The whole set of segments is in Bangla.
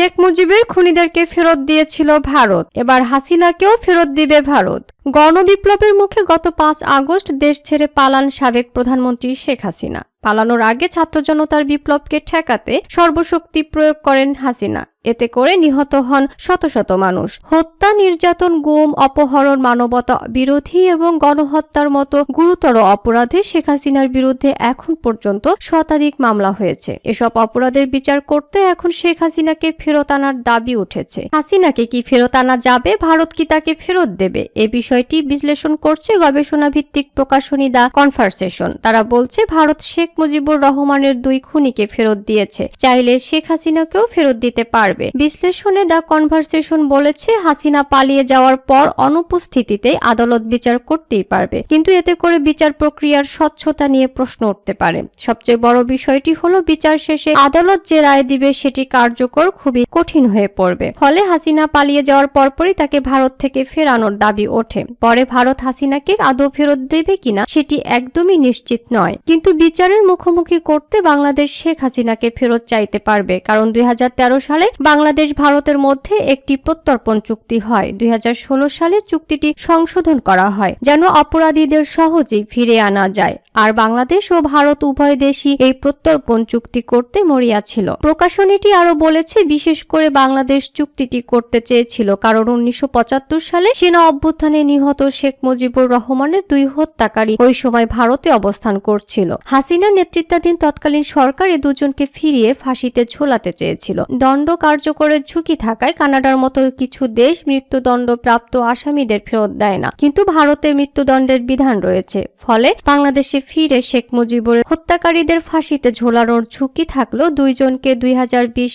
শেখ মুজিবের খুনিদেরকে ফেরত দিয়েছিল ভারত। এবার হাসিনাকেও ফেরত দিবে ভারত। গণবিপ্লবের মুখে গত পাঁচ আগস্ট দেশ ছেড়ে পালান সাবেক প্রধানমন্ত্রী শেখ হাসিনা। পালানোর আগে ছাত্র জনতার বিপ্লবকে ঠেকাতে সর্বশক্তি প্রয়োগ করেন হাসিনা। এতে করে নিহত হন শত শত মানুষ। হত্যা, নির্যাতন, গুম, অপহরণ, মানবতা বিরোধী এবং গণহত্যার মতো গুরুতর অপরাধে শেখ হাসিনার বিরুদ্ধে এখন পর্যন্ত শতাধিক মামলা হয়েছে। এসব অপরাধের বিচার করতে এখন শেখ হাসিনাকে ফেরত আনার দাবি উঠেছে। হাসিনাকে কি ফেরত আনা যাবে? ভারত কি তাকে ফেরত দেবে? এ বিষয়টি বিশ্লেষণ করছে গবেষণা ভিত্তিক প্রকাশনী দা কনভারসেশন। তারা বলছে, ভারত শেখ মুজিবুর রহমানের দুই খুনিকে ফেরত দিয়েছে। চাইলে শেখ হাসিনাকেও ফেরত দিতে পারবে। বিশ্লেষণে দা কনভারসেশন বলেছে, হাসিনা পালিয়ে যাওয়ার পর অনুপস্থিতিতে আদালত বিচার করতেই পারবে। কিন্তু এতে করে বিচার প্রক্রিয়ার স্বচ্ছতা নিয়ে প্রশ্ন উঠতে পারে। সবচেয়ে বড় বিষয়টি হলো, বিচার শেষে আদালত যে রায় দিবে সেটি কার্যকর খুবই কঠিন হয়ে পড়বে। ফলে হাসিনা পালিয়ে যাওয়ার পরপরই তাকে ভারত থেকে ফেরানোর দাবি ওঠে। পরে ভারত হাসিনাকে আদৌ ফেরত দেবে কিনা সেটি একদমই নিশ্চিত নয়। কিন্তু বিচারের মুখোমুখি করতে বাংলাদেশ শেখ হাসিনাকে ফেরত চাইতে পারবে, কারণ দুই হাজার তেরো সালে বাংলাদেশ ভারতের মধ্যে একটি প্রত্যর্পণ চুক্তি হয়। দুই হাজার ষোলো সালে চুক্তিটি সংশোধন করা হয়, যেন অপরাধীদের সহজেই ফিরে আনা যায়। আর বাংলাদেশ ও ভারত উভয় দেশই এই প্রত্যর্পণ চুক্তি করতে মরিয়া ছিল। প্রকাশনীটি আরও বলেছে, বিশেষ করে বাংলাদেশ চুক্তিটি করতে চেয়েছিল, কারণ উনিশশো পঁচাত্তর সালে সেনা অভ্যুত্থানে নিহত শেখ মুজিবুর রহমানের দুই হত্যাকারী ওই সময় ভারতে অবস্থান করছিল। হাসিনা নেতৃত্বাধীন তৎকালীন সরকার এ দুজনকে ফিরিয়ে ফাঁসিতে ঝোলাতে চেয়েছিল। দণ্ড কার্যকরের ঝুঁকি থাকায় কানাডার মতো কিছু দেশ মৃত্যুদণ্ড প্রাপ্ত আসামিদের ফেরত দেয় না। কিন্তু ভারতে মৃত্যুদণ্ডের বিধান রয়েছে। ফলে বাংলাদেশে ফিরে শেখ মুজিবুর হত্যাকারীদের ফাঁসিতে ঝোলানোর ঝুঁকি থাকলেও দুইজনকে দুই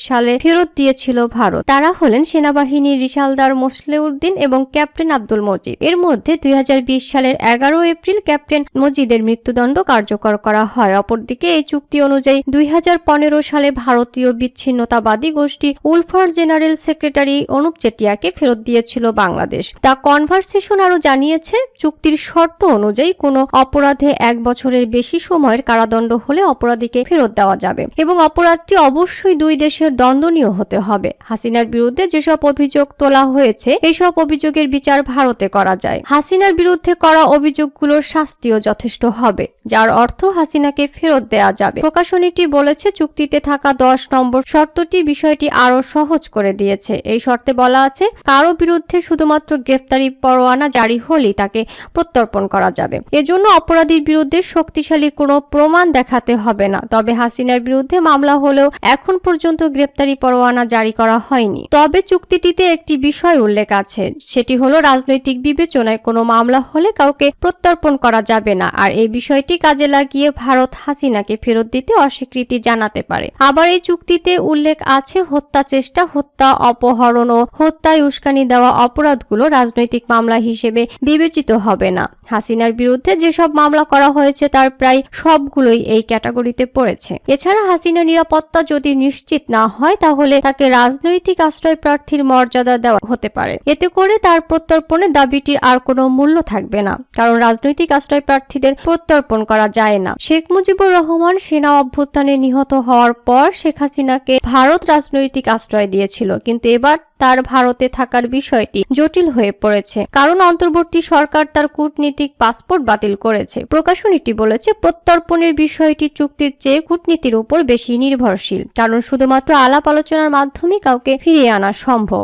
সালে ফেরত দিয়েছিল ভারত। তারা হলেন সেনাবাহিনীর রিশালদার মোসলেউদ্দিন এবং ক্যাপ্টেন আব্দুল মজিদ। এর মধ্যে দুই হাজার বিশ সালের এগারো এপ্রিল ক্যাপ্টেন মজিদের মৃত্যুদণ্ড কার্যকর করা হয়। অপরদিকে এই চুক্তি অনুযায়ী দুই হাজার পনেরো সালে ভারতীয় বিচ্ছিন্নতাবাদী গোষ্ঠী উলফার জেনারেল সেক্রেটারি অনুপ চেটিয়াকে ফেরত দিয়েছিল বাংলাদেশ। দ্য কনভারসেশন আরও জানিয়েছে, চুক্তির শর্ত অনুযায়ী কোনো অপরাধে এক বছরের বেশি সময়ের কারাদণ্ড হলে অপরাধীকে ফেরত দেওয়া যাবে এবং অপরাধটি অবশ্যই দুই দেশের দণ্ডনীয় হতে হবে। হাসিনার বিরুদ্ধে যেসব অভিযোগ তোলা হয়েছে, এসব অভিযোগের বিচার ভারতে করা যায়। হাসিনার বিরুদ্ধে করা অভিযোগগুলোর শাস্তিও যথেষ্ট হবে, যার অর্থ হাসিনাকে ফেরত দেওয়া যাবে। প্রকাশনীটি বলেছে, চুক্তিতে থাকা দশ নম্বর শর্তটি বিষয়টি আরও সহজ করে দিয়েছে। এই শর্তে বলা আছে কারও বিরুদ্ধে শুধুমাত্র গ্রেফতারি পরোয়ানা জারি হলেই তাকে প্রত্যর্পণ করা যাবে। এজন্য অপরাধীর বিরুদ্ধে শক্তিশালী কোনো প্রমাণ দেখাতে হবে না। তবে হাসিনার বিরুদ্ধে মামলা হলেও এখন পর্যন্ত গ্রেফতারি পরোয়ানা জারি করা হয়নি। তবে চুক্তিটিতে একটি বিষয় উল্লেখ আছে, সেটি হলো রাজনৈতিক বিবেচনায় কোনো মামলা হলে কাউকে প্রত্যর্পণ করা যাবে না। আর এই বিষয়টি কাজে লাগিয়ে ভারত হাসিনাকে ফেরত দিতে অস্বীকৃতি জানাতে পারে। আবার এই চুক্তিতে উল্লেখ আছে হত্যা চেষ্টা, হত্যা, অপহরণ ও হত্যায় উস্কানি দেওয়া অপরাধগুলো রাজনৈতিক মামলা হিসেবে বিবেচিত হবে না। হাসিনার বিরুদ্ধে যেসব মামলা করা হয়েছে, তার প্রায় সবগুলোই এই ক্যাটাগরিতে পড়েছে। এছাড়া হাসিনা নিরাপত্তা যদি নিশ্চিত না হয়, তাহলে তাকে রাজনৈতিক আশ্রয় প্রার্থীর মর্যাদা দেওয়া হতে পারে। এতে করে তার প্রত্যর্পণের দাবিটির আর কোনো মূল্য থাকবে না, কারণ রাজনৈতিক আশ্রয় প্রার্থীদের প্রত্যর্পণ করা যায় না। শেখ মুজিবুর রহমান সেনা অভ্যুত্থানে নিহত হওয়ার পর শেখ হাসিনাকে ভারত রাজনৈতিক আশ্রয় দিয়েছিল, কিন্তু এবার তার ভারতে থাকার বিষয়টি জটিল হয়ে পড়েছে। কারণ অন্তর্বর্তী সরকার তার কূটনীতিক পাসপোর্ট বাতিল করেছে। প্রকাশনীটি বলেছে, প্রত্যর্পণের বিষয়টি চুক্তির চেয়ে কূটনীতির উপর বেশি নির্ভরশীল, কারণ শুধুমাত্র আলাপ আলোচনার মাধ্যমে কাউকে ফিরিয়ে আনা সম্ভব।